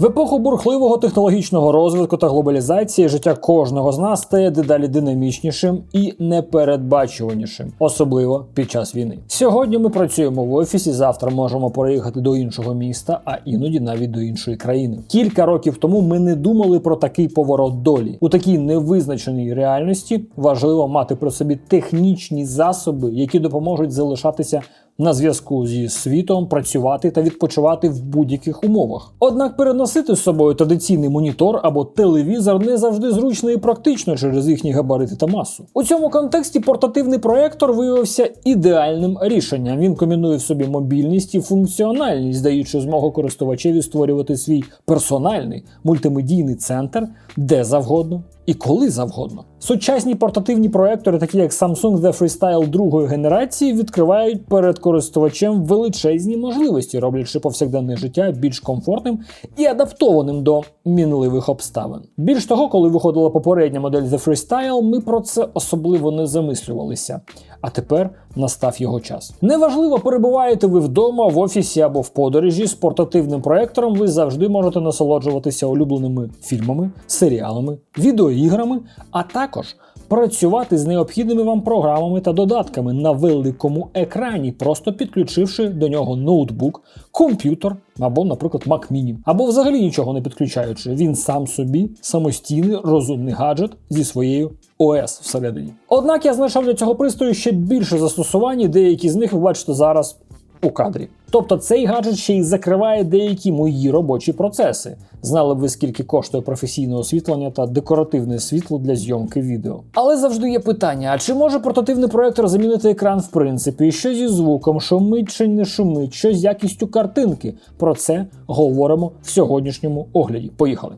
В епоху бурхливого технологічного розвитку та глобалізації життя кожного з нас стає дедалі динамічнішим і непередбачуванішим, особливо під час війни. Сьогодні ми працюємо в офісі, завтра можемо переїхати до іншого міста, а іноді навіть до іншої країни. Кілька років тому ми не думали про такий поворот долі. У такій невизначеній реальності важливо мати при собі технічні засоби, які допоможуть залишатися на зв'язку зі світом, працювати та відпочивати в будь-яких умовах. Однак переносити з собою традиційний монітор або телевізор не завжди зручно і практично через їхні габарити та масу. У цьому контексті портативний проектор виявився ідеальним рішенням. Він комбінує в собі мобільність і функціональність, даючи змогу користувачеві створювати свій персональний мультимедійний центр де завгодно і коли завгодно. Сучасні портативні проектори, такі як Samsung The Freestyle другої генерації, відкривають перед користувачем величезні можливості, роблячи повсякденне життя більш комфортним і адаптованим до мінливих обставин. Більш того, коли виходила попередня модель The Freestyle, ми про це особливо не замислювалися. А тепер настав його час. Неважливо, перебуваєте ви вдома, в офісі або в подорожі з портативним проектором, ви завжди можете насолоджуватися улюбленими фільмами, серіалами, відеоіграми, а також працювати з необхідними вам програмами та додатками на великому екрані, просто підключивши до нього ноутбук, комп'ютер або, наприклад, Mac Mini, або взагалі нічого не підключаючи. Він сам собі самостійний розумний гаджет зі своєю ОС всередині. Однак я знайшов для цього пристрою ще більше застосувань, деякі з них ви бачите зараз у кадрі. Тобто цей гаджет ще й закриває деякі мої робочі процеси. Знали б ви, скільки коштує професійне освітлення та декоративне світло для зйомки відео. Але завжди є питання: а чи може портативний проектор замінити екран в принципі? Що зі звуком, шумить чи не шумить, що з якістю картинки? Про це говоримо в сьогоднішньому огляді. Поїхали.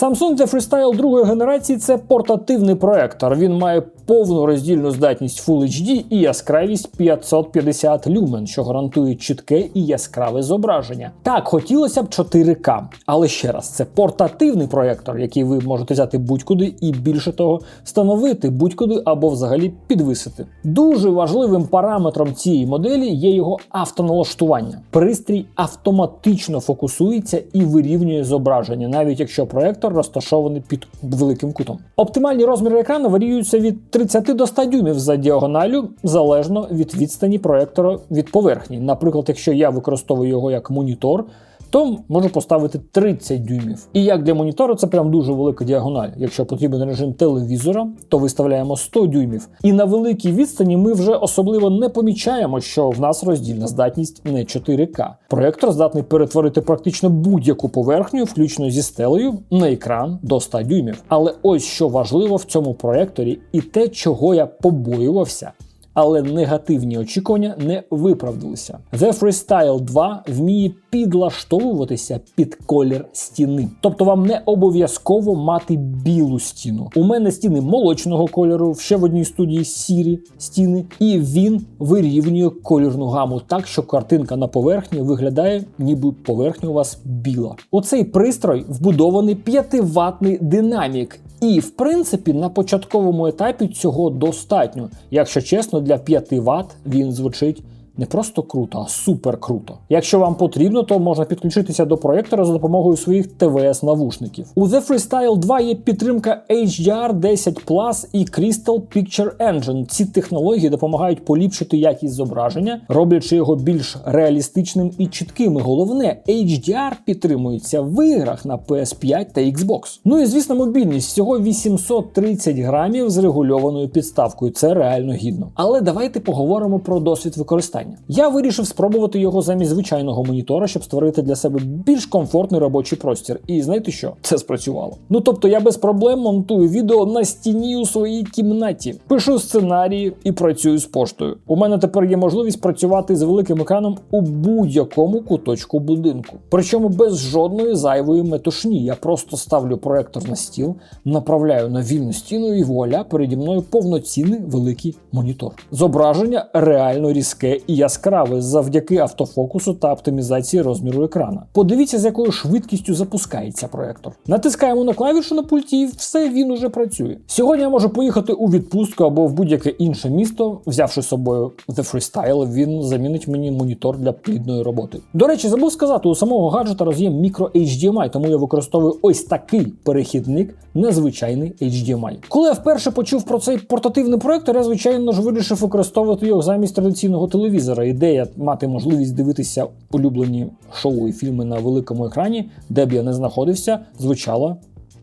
Samsung Freestyle другої генерації це портативний проектор. Він має повну роздільну здатність Full HD і яскравість 550 люмен, що гарантує чітке і яскраве зображення. Так, хотілося б 4К, але ще раз, це портативний проектор, який ви можете взяти будь-куди і більше того, встановити будь-куди або взагалі підвисити. Дуже важливим параметром цієї моделі є його автоналаштування. Пристрій автоматично фокусується і вирівнює зображення, навіть якщо проектор розташований під великим кутом. Оптимальні розміри екрану варіюються від 30 до 100 дюймів за діагоналю, залежно від відстані проектора від поверхні. Наприклад, якщо я використовую його як монітор, то можу поставити 30 дюймів. І як для монітору, це прям дуже велика діагональ. Якщо потрібен режим телевізора, то виставляємо 100 дюймів. І на великій відстані ми вже особливо не помічаємо, що в нас роздільна здатність не 4К. Проектор здатний перетворити практично будь-яку поверхню, включно зі стелею, на екран до 100 дюймів. Але ось що важливо в цьому проекторі, і те, чого я побоювався але негативні очікування не виправдалися. The Freestyle 2 вміє підлаштовуватися під колір стіни. Тобто вам не обов'язково мати білу стіну. У мене стіни молочного кольору, ще в одній студії сірі стіни, і він вирівнює колірну гаму так, що картинка на поверхні виглядає, ніби поверхня у вас біла. У цей пристрой вбудований 5-ваттний динамік. І, в принципі, на початковому етапі цього достатньо. Якщо чесно, для 5 Вт він звучить не просто круто, а супер круто. Якщо вам потрібно, то можна підключитися до проєктора за допомогою своїх ТВС-навушників. У The Freestyle 2 є підтримка HDR 10 Plus і Crystal Picture Engine. Ці технології допомагають поліпшити якість зображення, роблячи його більш реалістичним і чітким. І Головне, HDR підтримується в іграх на PS5 та Xbox. Ну і звісно, мобільність всього 830 грамів з регульованою підставкою. Це реально гідно. Але давайте поговоримо про досвід використання використання. Я вирішив спробувати його замість звичайного монітора, щоб створити для себе більш комфортний робочий простір. І знаєте що? Це спрацювало. Ну тобто я без проблем монтую відео на стіні у своїй кімнаті, пишу сценарії і працюю з поштою. У мене тепер є можливість працювати з великим екраном у будь-якому куточку будинку. Причому без жодної зайвої метушні. Я просто ставлю проектор на стіл, направляю на вільну стіну і вуаля переді мною повноцінний великий монітор. Зображення реально різке і яскраве завдяки автофокусу та оптимізації розміру екрана. Подивіться, з якою швидкістю запускається проектор. Натискаємо на клавішу на пульті, і все він уже працює. Сьогодні я можу поїхати у відпустку або в будь-яке інше місто, взявши з собою The Freestyle, він замінить мені монітор для плідної роботи. До речі, забув сказати, у самого гаджета роз'єм мікро HDMI, тому я використовую ось такий перехідник, незвичайний HDMI. Коли я вперше почув про цей портативний проектор, я звичайно ж вирішив використовувати його замість традиційного телевізора. Ідея мати можливість дивитися улюблені шоу і фільми на великому екрані, де б я не знаходився, звучала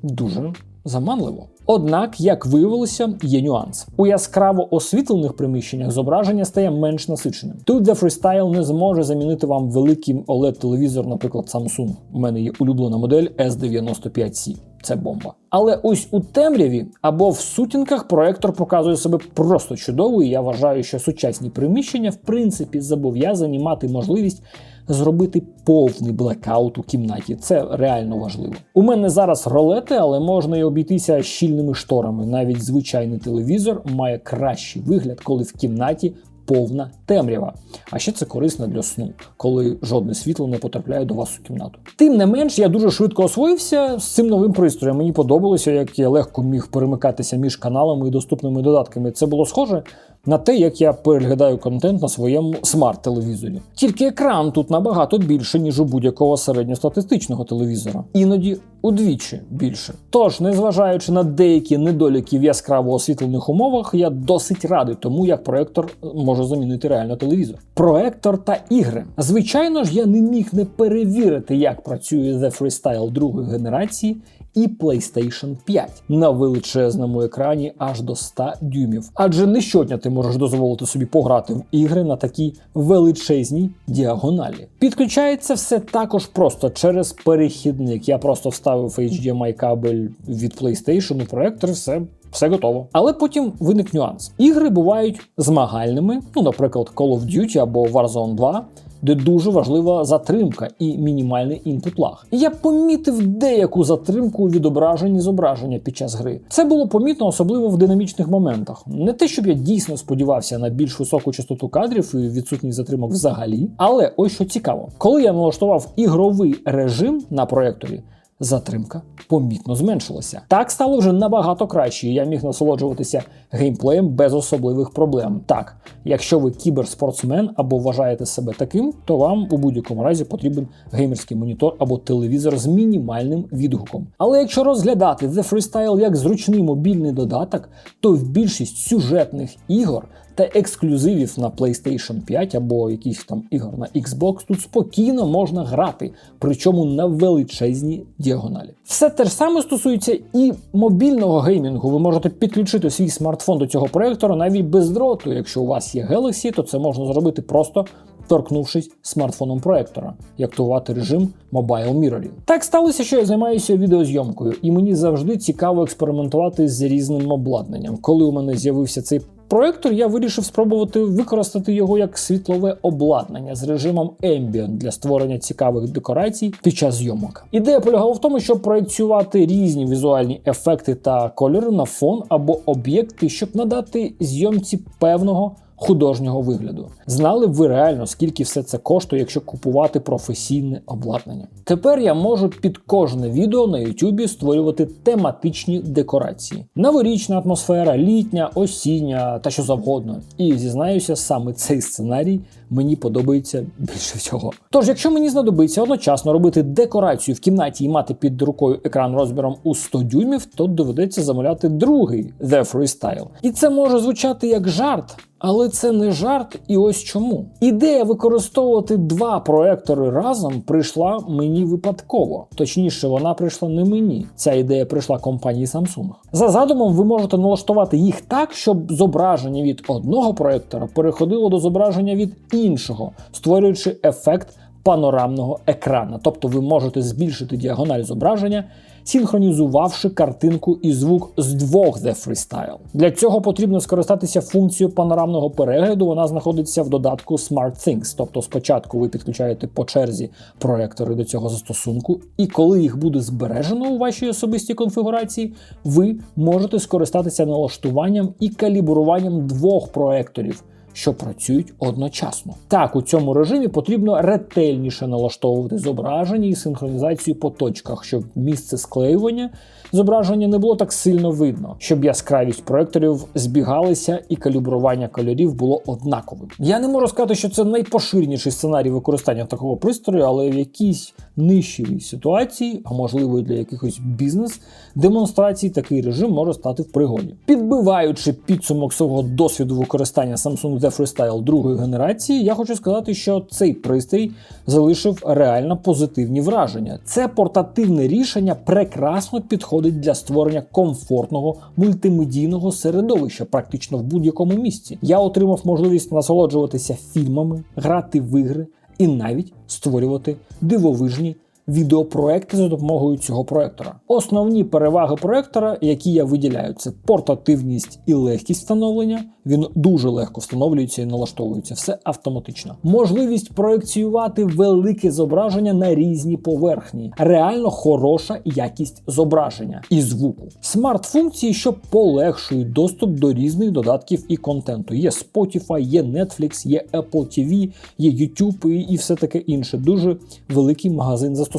дуже заманливо. Однак, як виявилося, є нюанс. У яскраво освітлених приміщеннях зображення стає менш насиченим. Тут The Freestyle не зможе замінити вам великий OLED-телевізор, наприклад, Samsung. У мене є улюблена модель S95C. Це бомба. Але ось у темряві або в сутінках проектор показує себе просто чудово, і я вважаю, що сучасні приміщення в принципі зобов'язані мати можливість зробити повний блекаут у кімнаті. Це реально важливо. У мене зараз ролети, але можна і обійтися щільними шторами. Навіть звичайний телевізор має кращий вигляд, коли в кімнаті. Повна темрява. А ще це корисно для сну, коли жодне світло не потрапляє до вас у кімнату. Тим не менш, я дуже швидко освоївся з цим новим пристроєм. Мені подобалося, як я легко міг перемикатися між каналами і доступними додатками. Це було схоже на те, як я переглядаю контент на своєму смарт-телевізорі. Тільки екран тут набагато більше, ніж у будь-якого середньостатистичного телевізора. Іноді удвічі більше. Тож, незважаючи на деякі недоліки в яскраво освітлених умовах, я досить радий тому, як проектор може замінити реально телевізор. Проектор та ігри. Звичайно ж, я не міг не перевірити, як працює The Freestyle другої генерації і PlayStation 5 на величезному екрані аж до 100 дюймів. Адже не щодня ти можеш дозволити собі пограти в ігри на такій величезній діагоналі. Підключається все також просто через перехідник. Я просто вставив HDMI кабель від PlayStation у проектор, і все. Все готово. Але потім виник нюанс. Ігри бувають змагальними, ну, наприклад, Call of Duty або Warzone 2, де дуже важлива затримка і мінімальний інпут лаг. Я помітив деяку затримку у відображенні зображення під час гри. Це було помітно, особливо в динамічних моментах. Не те, щоб я дійсно сподівався на більш високу частоту кадрів і відсутність затримок взагалі. Але ось що цікаво, коли я налаштував ігровий режим на проекторі. Затримка помітно зменшилася. Так стало вже набагато краще. і Я міг насолоджуватися геймплеєм без особливих проблем. Так, якщо ви кіберспортсмен або вважаєте себе таким, то вам у будь-якому разі потрібен геймерський монітор або телевізор з мінімальним відгуком. Але якщо розглядати The Freestyle як зручний мобільний додаток, то в більшість сюжетних ігор та ексклюзивів на PlayStation 5 або якісь там ігор на Xbox тут спокійно можна грати, причому на величезній діагоналі. Все те ж саме стосується і мобільного геймінгу. Ви можете підключити свій смартфон до цього проєктора навіть без дроту. Якщо у вас є Galaxy, то це можна зробити просто. Торкнувшись смартфоном проектора і актувати режим Mobile Mirroring. Так сталося, що я займаюся відеозйомкою, і мені завжди цікаво експериментувати з різним обладнанням. Коли у мене з'явився цей проектор, я вирішив спробувати використати його як світлове обладнання з режимом Ambient для створення цікавих декорацій під час зйомок. Ідея полягала в тому, щоб проєкціювати різні візуальні ефекти та кольори на фон або об'єкти, щоб надати зйомці певного художнього вигляду. Знали б ви реально, скільки все це коштує, якщо купувати професійне обладнання. Тепер я можу під кожне відео на YouTube створювати тематичні декорації. Новорічна атмосфера, літня, осіння та що завгодно. І зізнаюся, саме цей сценарій мені подобається більше всього. Тож, якщо мені знадобиться одночасно робити декорацію в кімнаті і мати під рукою екран розміром у 100 дюймів, то доведеться замовляти другий The Freestyle. І це може звучати як жарт. Але це не жарт, і ось чому. Ідея використовувати два проектори разом прийшла мені випадково. Точніше, вона прийшла не мені. Ця ідея прийшла компанії Samsung. За задумом, ви можете налаштувати їх так, щоб зображення від одного проектора переходило до зображення від іншого, створюючи ефект панорамного екрана. Тобто ви можете збільшити діагональ зображення, синхронізувавши картинку і звук з двох The Freestyle. Для цього потрібно скористатися функцією панорамного перегляду. Вона знаходиться в додатку SmartThings. Тобто, спочатку ви підключаєте по черзі проектори до цього застосунку, і коли їх буде збережено у вашій особистій конфігурації, ви можете скористатися налаштуванням і калібруванням двох проекторів що працюють одночасно. Так, у цьому режимі потрібно ретельніше налаштовувати зображення і синхронізацію по точках, щоб місце склеювання зображення не було так сильно видно, щоб яскравість проекторів збігалися і калібрування кольорів було однаковим. Я не можу сказати, що це найпоширеніший сценарій використання такого пристрою, але в якійсь нижчій ситуації, а можливо для якихось бізнес демонстрацій, такий режим може стати в пригоді. Підбиваючи підсумок свого досвіду використання Samsung The Freestyle другої генерації, я хочу сказати, що цей пристрій залишив реально позитивні враження. Це портативне рішення прекрасно підходить для створення комфортного мультимедійного середовища практично в будь-якому місці. Я отримав можливість насолоджуватися фільмами, грати в ігри і навіть створювати дивовижні відеопроекти за допомогою цього проектора. Основні переваги проектора, які я виділяю, це портативність і легкість встановлення. Він дуже легко встановлюється і налаштовується, все автоматично. Можливість проекціювати велике зображення на різні поверхні, реально хороша якість зображення і звуку. Смарт-функції, що полегшують доступ до різних додатків і контенту. Є Spotify, є Netflix, є Apple TV, є YouTube і, все таке інше. Дуже великий магазин застосунків.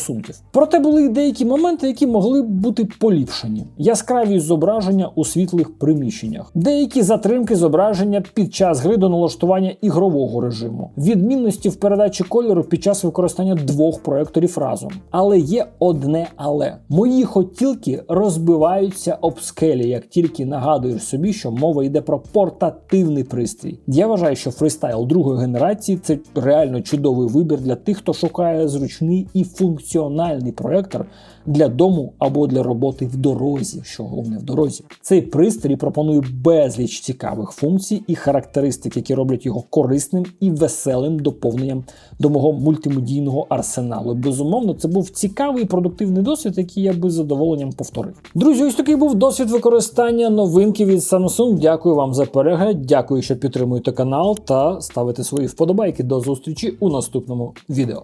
Проте були й деякі моменти, які могли бути поліпшені. Яскравість зображення у світлих приміщеннях, деякі затримки зображення під час гри до налаштування ігрового режиму, відмінності в передачі кольору під час використання двох проекторів разом. Але є одне але мої хотілки розбиваються об скелі, як тільки нагадуєш собі, що мова йде про портативний пристрій. Я вважаю, що фристайл другої генерації це реально чудовий вибір для тих, хто шукає зручний і функціональний проектор для дому або для роботи в дорозі, що головне в дорозі. Цей пристрій пропонує безліч цікавих функцій і характеристик, які роблять його корисним і веселим доповненням до мого мультимедійного арсеналу. Безумовно, це був цікавий і продуктивний досвід, який я би з задоволенням повторив. Друзі, ось такий був досвід використання новинки від Samsung. Дякую вам за перегляд. Дякую, що підтримуєте канал та ставите свої вподобайки. До зустрічі у наступному відео.